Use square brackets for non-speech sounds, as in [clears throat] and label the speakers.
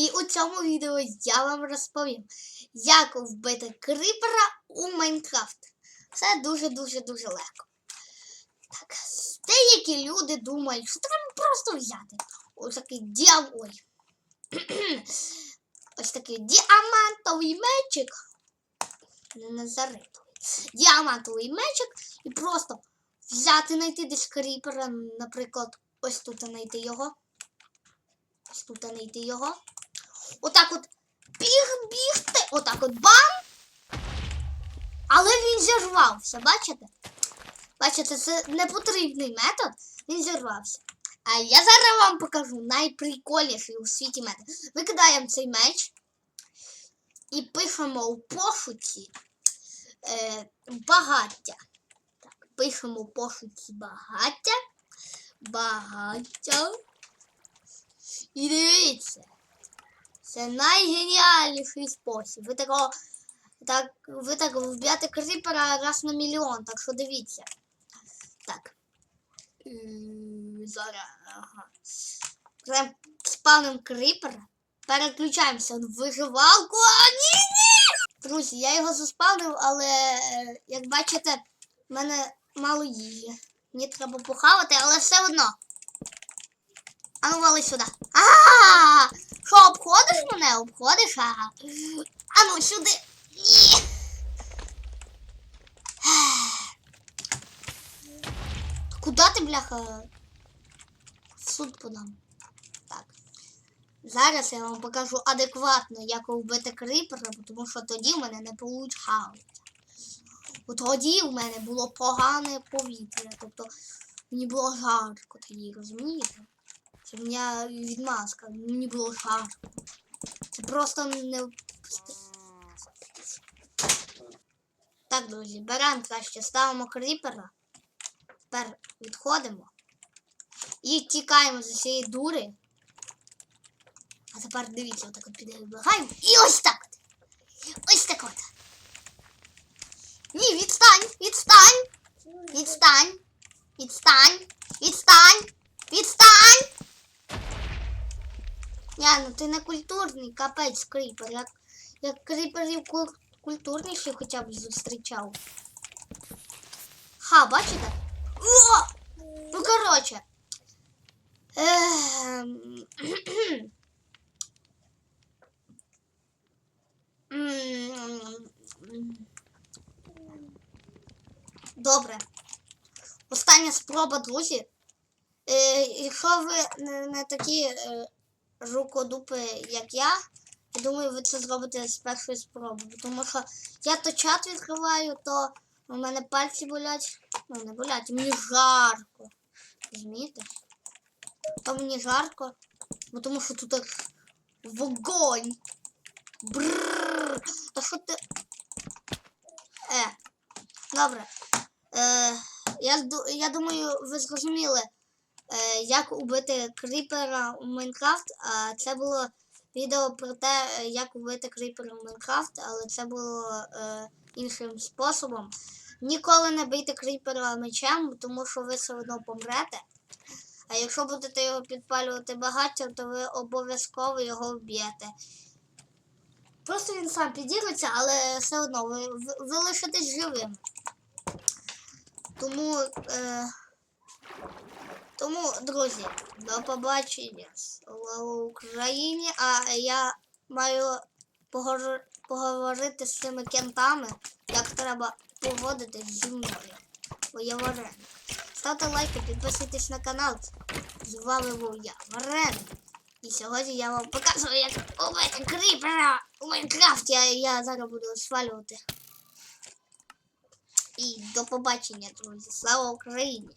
Speaker 1: І у цьому відео я вам розповім, як вбити крипера у Майнкрафт. Це дуже-дуже-дуже легко. Так, деякі люди думають, що треба просто взяти ось такий діам... [clears throat] Ось такий діамантовий мечик. Не назаритовий. Діамантовий мечик і просто взяти, знайти десь кріпера, наприклад, ось тут знайти його. Ось тут знайти його. Отак от біг, бігти, отак от бам! Але він зірвався, бачите? Бачите, це непотрібний метод, він зірвався. А я зараз вам покажу найприкольніший у світі метод. Викидаємо цей меч і пишемо у пошуці е, багаття. Так, пишемо у пошуці багаття. Багаття. І дивіться. Це найгеніальніший спосіб. Ви такого. Так, ви так вб'єте крипера раз на мільйон, так що дивіться. Так. М, Зараз. Ага. Прям спавним крипера. Переключаємося в виживалку. А, ні, ні! Друзі, я його заспавнив, але е, як бачите, в мене мало їжі. Мені треба похавати, але все одно. А ну вали сюди. А! Що, обходиш мене? Обходиш? Ага. А ну сюди. Ні. Куди ти, бляха? Суд подам. Так. Зараз я вам покажу адекватно, як вбити крипера, тому що тоді в мене не хаос. От тоді в мене було погане повітря. Тобто мені було жарко тоді, розумієте? Це в мене відмазка, мені було жарко. Це просто не. Так, друзі, беремо краще, ставимо кріпера. Тепер відходимо. І тікаємо з цієї дури. А тепер дивіться, отак от підбігаємо. І ось так от. Ось так от. Ні, відстань, відстань. Відстань. Відстань. Відстань. Відстань. Я, ну ти не культурний, капець кріпер. Як, як кріперів культурніші хоча б зустрічав. Ха, бачите? О! Ну, коротше. Ем, м, Добре. Остання спроба, друзі. Е, якщо ви не такі е, рукодупи, як я, я думаю, ви це зробите з першої спроби. Тому що я то чат відкриваю, то у мене пальці болять. Ну, не болять, мені жарко. Розумієте? То мені жарко, бо тому що тут так вогонь. Бррр. Та що ти. Е, добре. Е, я, я думаю, ви зрозуміли, як убити кріпера у Майнкрафт. Це було відео про те, е, як убити кріпера у Майнкрафт, але це було е, іншим способом. Ніколи не бийте кріпера мечем, тому що ви все одно помрете. А якщо будете його підпалювати багаття, то ви обов'язково його вб'єте. Просто він сам підірветься, але все одно ви, ви, ви лишитесь живим. Тому, е, тому, друзі, до побачення. Слава Україні! А я маю поговорити з цими кентами, як треба поводитись зі мною. Бо я вареник. Ставте лайки, підписуйтесь на канал. З вами був я, Вареник. І сьогодні я вам покажу, як убити кріпера у Майнкрафті. Я, я зараз буду свалювати. І до побачення, друзі. Слава Україні!